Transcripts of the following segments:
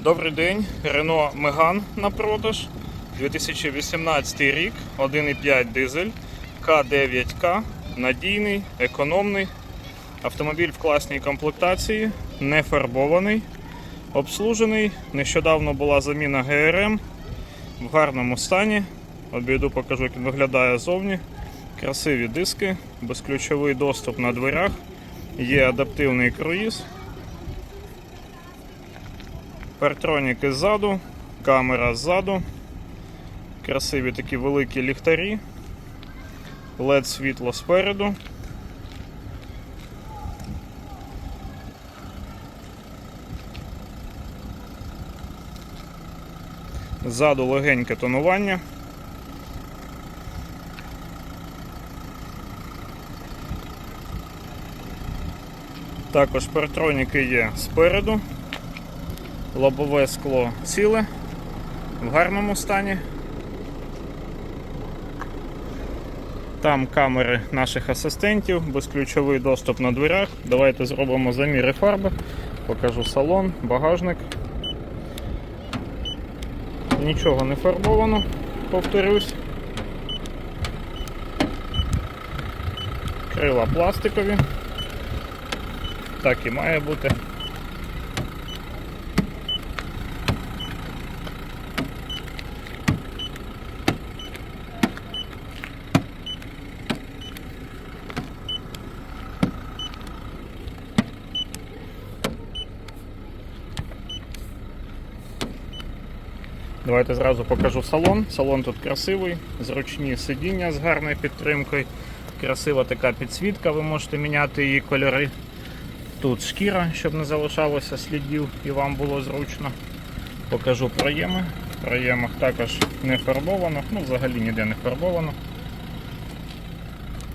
Добрий день, Renault Megane на продаж. 2018 рік, 1,5 дизель, К9К, надійний, економний. Автомобіль в класній комплектації, не фарбований, обслужений. Нещодавно була заміна ГРМ в гарному стані. Обійду покажу, як він виглядає ззовні. Красиві диски, безключовий доступ на дверях, є адаптивний круїз. Партроніки ззаду, камера ззаду, красиві такі великі ліхтарі, LED світло спереду. Ззаду легеньке тонування. Також партроніки є спереду. Лобове скло ціле, в гарному стані. Там камери наших асистентів, безключовий доступ на дверях. Давайте зробимо заміри фарби. Покажу салон, багажник. Нічого не фарбовано, повторюсь. Крила пластикові. Так і має бути. Давайте зразу покажу салон. Салон тут красивий, зручні сидіння з гарною підтримкою. Красива така підсвітка, ви можете міняти її кольори. Тут шкіра, щоб не залишалося слідів і вам було зручно. Покажу проєми. В проємах також не фарбовано, ну взагалі ніде не фарбовано.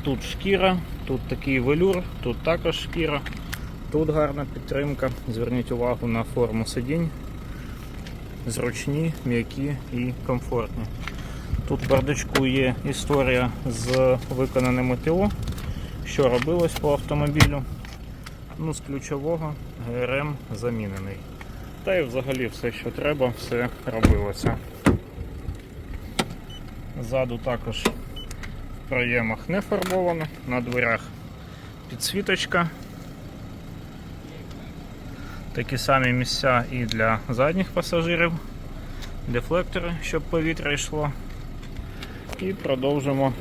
Тут шкіра, тут такий велюр, тут також шкіра, тут гарна підтримка. Зверніть увагу на форму сидінь зручні, м'які і комфортні. Тут в бардачку є історія з виконаними ТО, що робилось по автомобілю. Ну, З ключового ГРМ замінений. Та й взагалі все, що треба, все робилося. Ззаду також в проємах не фарбовано, на дверях підсвіточка. Такі самі місця і для задніх пасажирів, дефлектори, щоб повітря йшло. І продовжимо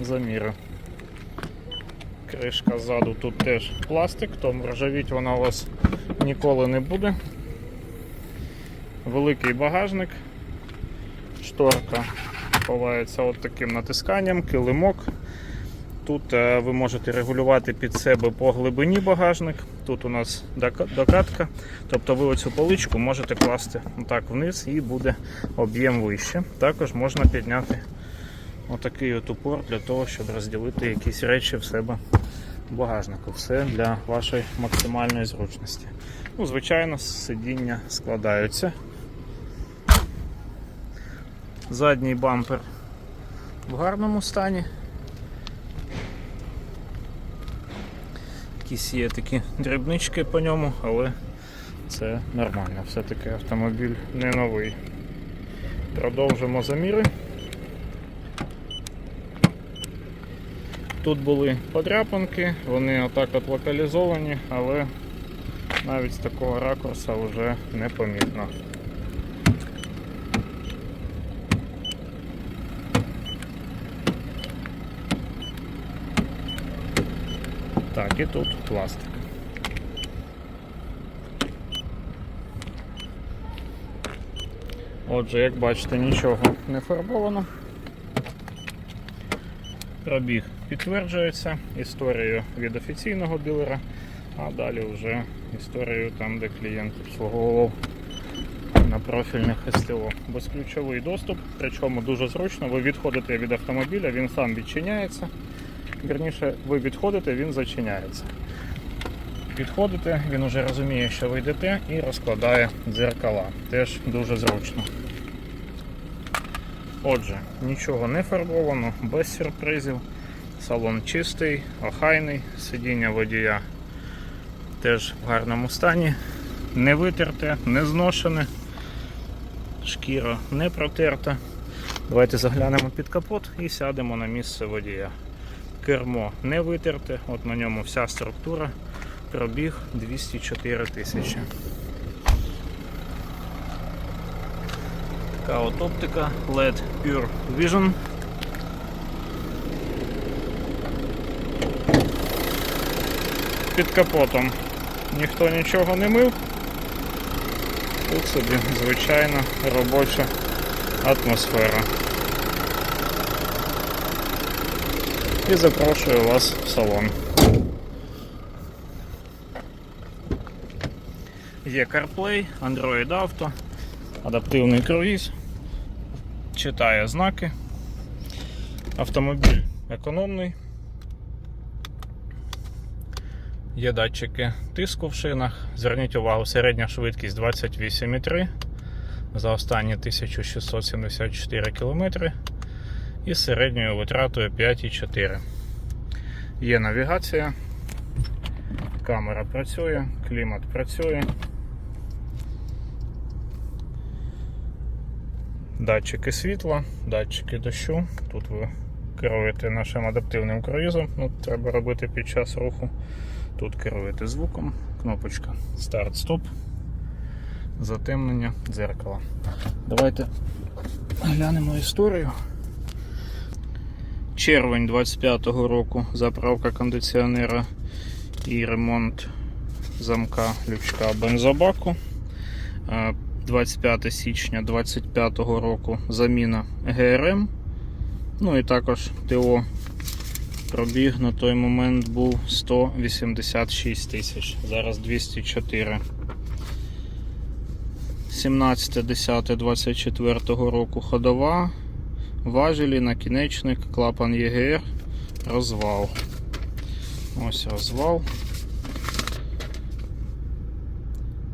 заміри. Кришка ззаду тут теж пластик, тому ржавіть вона у вас ніколи не буде. Великий багажник, шторка ховається от таким натисканням, килимок. Тут е, ви можете регулювати під себе по глибині багажник. Тут у нас докатка, тобто ви оцю поличку можете класти отак вниз і буде об'єм вище. Також можна підняти отакий от упор для того, щоб розділити якісь речі в себе багажнику. Все для вашої максимальної зручності. Ну, Звичайно, сидіння складаються. Задній бампер в гарному стані. Якісь є такі дрібнички по ньому, але це нормально. Все-таки автомобіль не новий. Продовжимо заміри. Тут були подряпинки, вони отак от локалізовані, але навіть з такого ракурса вже непомітно. Так, і тут пластик. Отже, як бачите, нічого не фарбовано. Пробіг підтверджується історією від офіційного дилера, а далі вже історією там, де клієнт обслуговував на профільних СТО. Безключовий доступ, причому дуже зручно. Ви відходите від автомобіля, він сам відчиняється. Вірніше, ви відходите, він зачиняється. Підходите, він уже розуміє, що ви йдете, і розкладає дзеркала. Теж дуже зручно. Отже, нічого не фарбовано, без сюрпризів. Салон чистий, охайний, сидіння водія теж в гарному стані, не витерте, не зношене. шкіра не протерта. Давайте заглянемо під капот і сядемо на місце водія. Кермо не витерте, от на ньому вся структура. Пробіг 204 тисячі. Така от оптика LED Pure Vision. Під капотом ніхто нічого не мив. Тут собі звичайна робоча атмосфера. І запрошую вас в салон. Є CarPlay, Android Auto, адаптивний круїз, читає знаки. Автомобіль економний. Є датчики тиску в шинах. Зверніть увагу, середня швидкість 28,3 за останні 1674 км і середньою витратою 5,4. Є навігація, камера працює, клімат працює. Датчики світла, датчики дощу. Тут ви керуєте нашим адаптивним круїзом. Ну, треба робити під час руху. Тут керуєте звуком, кнопочка старт-стоп, затемнення дзеркала. Давайте глянемо історію. Червень 25-го року заправка кондиціонера і ремонт замка лючка бензобаку. Е, 25 січня 25-го року заміна ГРМ. Ну і також ТО Пробіг на той момент був 186 тисяч, зараз 204. 17.10.24 року ходова, важелі, накінечник, клапан ЄГР, розвал. Ось розвал.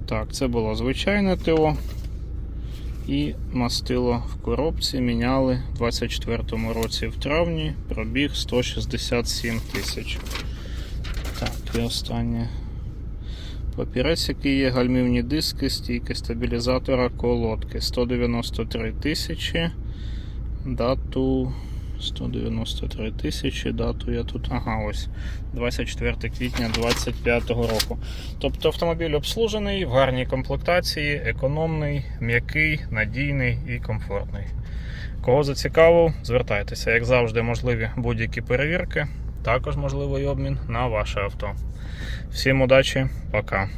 Так, це було звичайне ТО. І мастило в коробці міняли у 24-му році в травні, пробіг 167 тисяч. Так, і останнє. Папірець, який є, гальмівні диски, стійки стабілізатора, колодки 193 тисячі. Дату 193 тисячі, дату я тут. Ага, ось 24 квітня 25 року. Тобто автомобіль обслужений, в гарній комплектації, економний, м'який, надійний і комфортний. Кого зацікавив, звертайтеся, як завжди, можливі будь-які перевірки. Також можливий обмін на ваше авто. Всім удачі, пока.